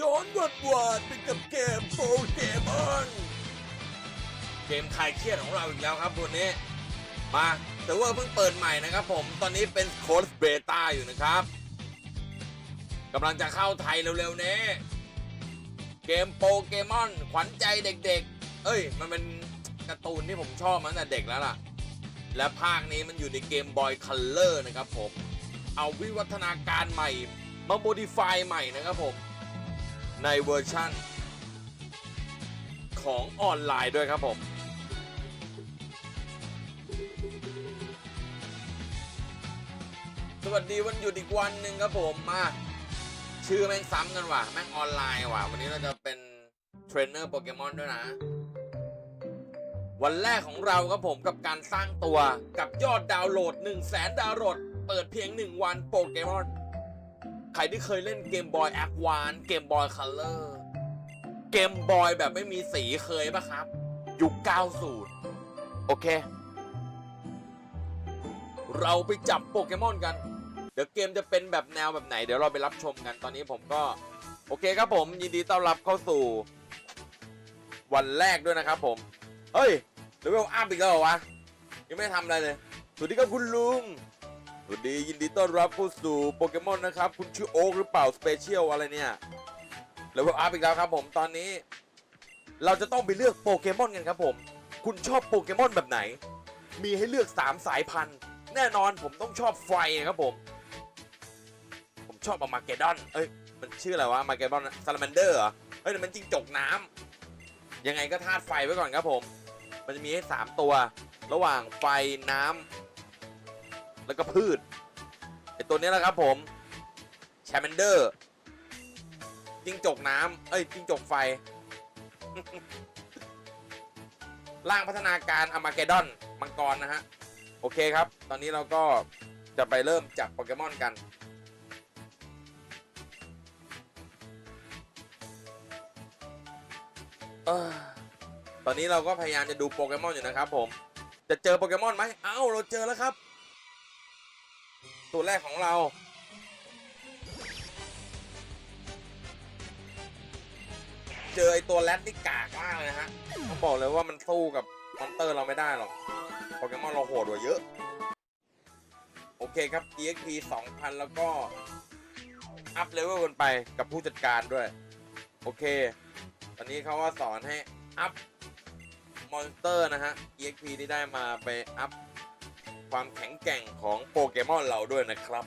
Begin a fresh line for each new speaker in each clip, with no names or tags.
ย้อนวัดวาดไปกับเกมโปเกมอนเกมคลายเครียดของเราอีกแล้วครับวันนี้มาแต่ว่าเพิ่งเปิดใหม่นะครับผมตอนนี้เป็นโค้ดเบต้าอยู่นะครับกำลังจะเข้าไทยเร็วๆนี้เกมโปเกมอนขวัญใจเด็กๆ เอ้ย มันเป็นการ์ตูนที่ผมชอบมาตั้งแต่เด็กแล้วล่ะ และภาคนี้มันอยู่ในเกมบอยคัลเลอร์นะครับผม เอาวิวัฒนาการใหม่ มาโมดิฟายใหม่นะครับผม ในเวอร์ชั่น ของออนไลน์ด้วยครับผม สวัสดีวันหยุดอีกวันหนึ่งครับผมมาชื่อแม่งซ้ำกันว่ะ แม่งออนไลน์ว่ะ วันนี้เราจะเป็นเทรนเนอร์โปเกมอนด้วยนะ วันแรกของเราครับผมกับการสร้างตัวกับยอดดาวน์โหลด 1 0 0 0 0แสนดาวน์โหลด เปิดเพียง 1 วันโปเกมอน ใครที่เคยเล่นเกมบอยแอควานเกมบอยคัลเลอร์เกมบอยแบบไม่มีสีเคยปะครับ ยุค 90 โอเค เราไปจับโปเกมอนกัน เดี๋ยวเกมจะเป็นแบบแนวแบบไหน เดี๋ยวเราไปรับชมกันตอนนี้ผมก็ โอเคครับผม ยินดีต้อนรับเข้าสู่ วันแรกด้วยนะครับผม เฮ้ยเลเวลอัพอีกแล้วเหรอวะ ยังไม่ทำอะไรเลยสวัสดีครับคุณลุง สวัสดียินดีต้อนรับเข้าสู่โปเกมอนนะครับ คุณชื่อโอ๊กหรือเปล่าสเปเชียลอะไรเนี่ยเลเวลอัพอีกแล้วครับผมตอนนี้ เราจะต้องไปเลือกโปเกมอนกันครับผม คุณชอบโปเกมอนแบบไหน มีให้เลือก 3 สายพันธุ์ แน่นอนผมต้องชอบไฟครับผม ผมชอบอะมาเกดอน เอ้ย มันชื่ออะไรวะมาเกดอนซาลาแมนเดอร์เหรอเฮ้ยมันจริงจกน้ำยังไงก็ธาตุไฟไว้ก่อนครับผม มันจะมีให้ 3 ตัว ระหว่างไฟน้ำ แล้วก็พืชไอตัวนี้แหละครับผมแชมเมนเดอร์จิ้งจกน้ำเอ้ยจิ้งจกไฟ ร่างพัฒนาการอมาเกดอนมังกรนะฮะ โอเคครับ ตอนนี้เราก็จะไปเริ่มจับโปเกมอนกันอตอนนี้เราก็พยายามจะดูโปเกมอนอยู่นะครับผม จะเจอโปเกมอนไหมเอ้า เราเจอแล้วครับ ตัวแรกของเรา เจอไอตัวแรดนี่กากมากเลยนะฮะต้องบอกเลยว่ามันสู้กับมอนเตอร์เราไม่ได้หรอกโปเกมอนเราโหดกว่าเยอะ โอเคครับ EXP 2,000 แล้วก็ อัพเลเวลกันไปกับผู้จัดการด้วย โอเค ตอนนี้เขาว่าสอนให้อัพมอนสเตอร์นะฮะ EXP ที่ได้มาไปอัพ ความแข็งแกร่งของโปเกมอนเราด้วยนะครับ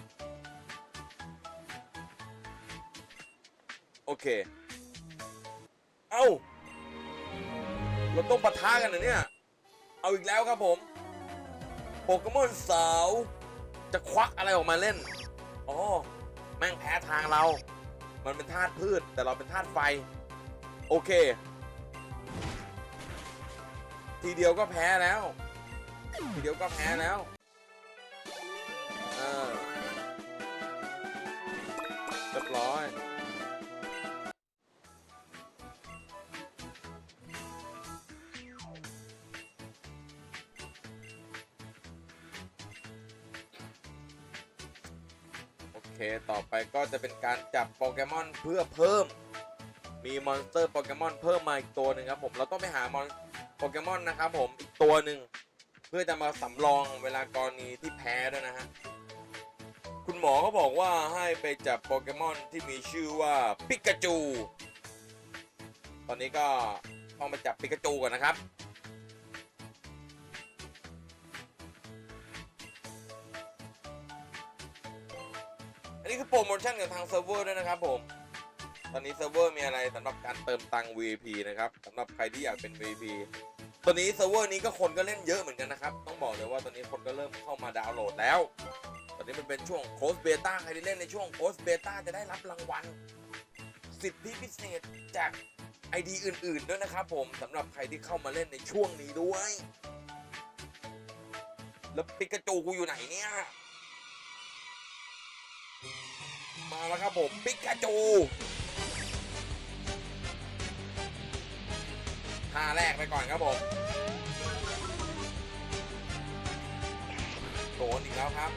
โอเค เอ้า เราต้องปะทะกันนะเนี่ย เอาอีกแล้วครับผม โปเกมอนสาว จะควักอะไรออกมาเล่น อ๋อ แม่งแพ้ทางเรา มันเป็นธาตุพืช แต่เราเป็นธาตุไฟ โอเค ทีเดียวก็แพ้แล้ว ทีเดียวก็แพ้แล้ว เออเรียบร้อยโอเคต่อไปก็จะเป็นการจับโปเกมอนเพื่อเพิ่ม มีมอนสเตอร์โปเกมอนเพิ่มมาอีกตัวหนึ่งครับผม เราต้องไปหามอนโปเกมอนนะครับผมอีกตัวหนึ่ง เพื่อจะมาสำรองเวลากรณีที่แพ้ด้วยนะฮะ คุณหมอเขาบอกว่าให้ไปจับโปเกมอนที่มีชื่อว่าปิกาจู ตอนนี้ก็ต้องไปจับปิกาจูก่อนนะครับอันนี้คือโปรโมชั่นกับทางเซิร์ฟเวอร์ด้วยนะครับผม ตอนนี้เซิร์ฟเวอร์มีอะไรสำหรับการเติมตังค์ VIP นะครับสำหรับใครที่อยากเป็น VIP ตอนนี้เซิร์ฟเวอร์นี้ก็คนก็เล่นเยอะเหมือนกันนะครับ ต้องบอกเลยว่าตอนนี้คนก็เริ่มเข้ามาดาวน์โหลดแล้ว ตอนนี้มันเป็นช่วงโค้ชเบต้าใครที่เล่นในช่วงโค้ชเบต้าจะได้รับรางวัล สิทธิพิเศษจาก ID อื่น ๆ ด้วยนะครับผมสำหรับใครที่เข้ามาเล่นในช่วงนี้ด้วย แล้วปิกาจูกูอยู่ไหนเนี่ย มาแล้วครับผมปิกาจู ท่าแรกไปก่อนครับผมโดนอีกแล้วครับ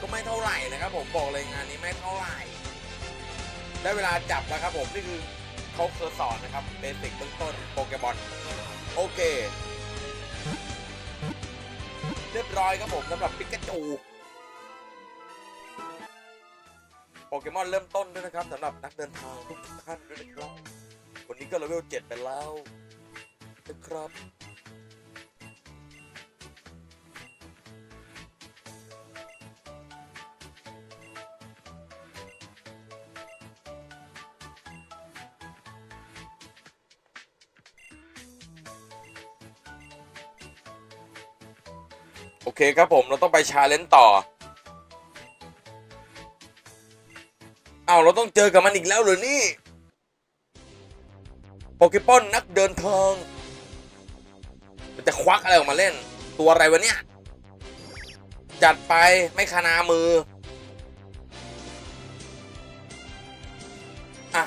ก็ไม่เท่าไหร่นะครับผมบอกเลยงานนี้ไม่เท่าไหร่ ได้เวลาจับแล้วครับผมนี่คือเขาเคยสอนนะครับเบสิกเบื้องต้นโปเกมอนโอเค เรียบร้อยครับผมสำหรับปิกาจู โปเกมอนเริ่มต้นด้วยนะครับสำหรับนักเดินทางทุกท่านด้วยนะครับวันนี้ก็เลเวลเจ็ดไปแล้วนะครับโอเคครับผมเราต้องไปชาเลนจ์ต่อ เอาวเราต้องเจอกับมันอีกแล้วเหรอนี่โปเกปอนนักเดินทางมันจะควักอะไรออกมาเล่น ตัวอะไรวะเนี่ย จัดไปไม่คานามือ อะ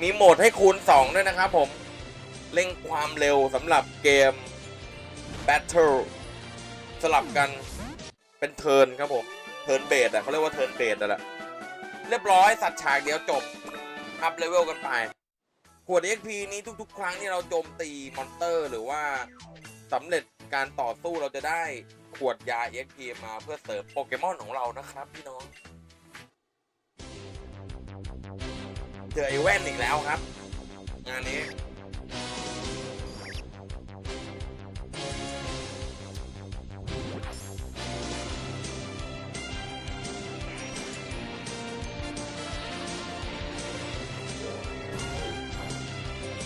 มีโหมดให้คูณ 2 ด้วยนะครับผม เร่งความเร็วสำหรับเกม Battle สลับกันเป็นเทิร์นครับผม เทิร์นเบสอะเขาเรียกว่าเทิร์นเบสอะแหละ เรียบร้อยสัตว์ฉากเดียวจบอัพเลเวลกันไปขวด XP นี้ทุก ๆ ครั้งที่เราโจมตีมอนเตอร์ หรือว่าสำเร็จการต่อสู้เราจะได้ขวดยา XP มาเพื่อเสริมโปเกมอนของเรานะครับพี่น้องเจอไอ้แว่นอีกแล้วครับ งานนี้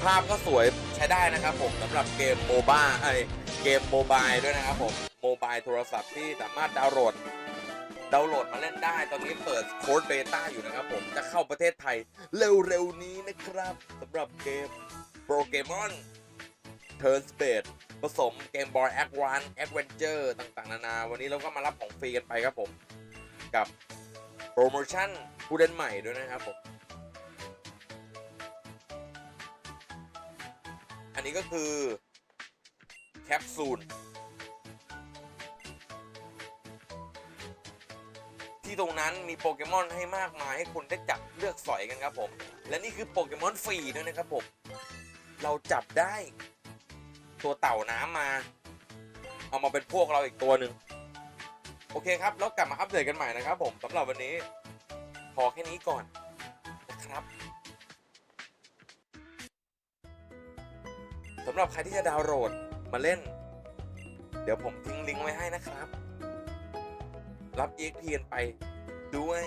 ภาพก็สวยใช้ได้นะครับผมสำหรับเกมโมบ้าไอเกมโมบายด้วยนะครับผมโมบายโทรศัพท์ที่สามารถดาวน์โหลดดาวน์โหลดมาเล่นได้ ตอนนี้เปิดโค้ดเบต้าอยู่นะครับผมจะเข้าประเทศไทยเร็วๆนี้นะครับสำหรับเกมโปเกมอนเทิร์นสเปดผสมเกมบอยแอควานแอดเวนเจอร์ต่างๆ นานา วันนี้เราก็มารับของฟรีกันไปครับผม กับโปรโมชั่นผู้เล่นใหม่ด้วยนะครับผม นนี้ก็คือ แคปซูล ที่ตรงนั้นมีโปเกมอนให้มากมายให้คุณได้จับเลือกสอยกันครับผม และนี่คือโปเกมอนฟรีด้วยนะครับผม เราจับได้ ตัวเต่าน้ำมา เอามาเป็นพวกเราอีกตัวหนึ่งโอเคครับ แล้วกลับมาอัปเดตกันใหม่นะครับผมสำหรับวันนี้ พอแค่นี้ก่อนนะครับ สำหรับใครที่จะดาวน์โหลดมาเล่น เดี๋ยวผมทิ้งลิงก์ไว้ให้นะครับ รับ EXP กันไปด้วย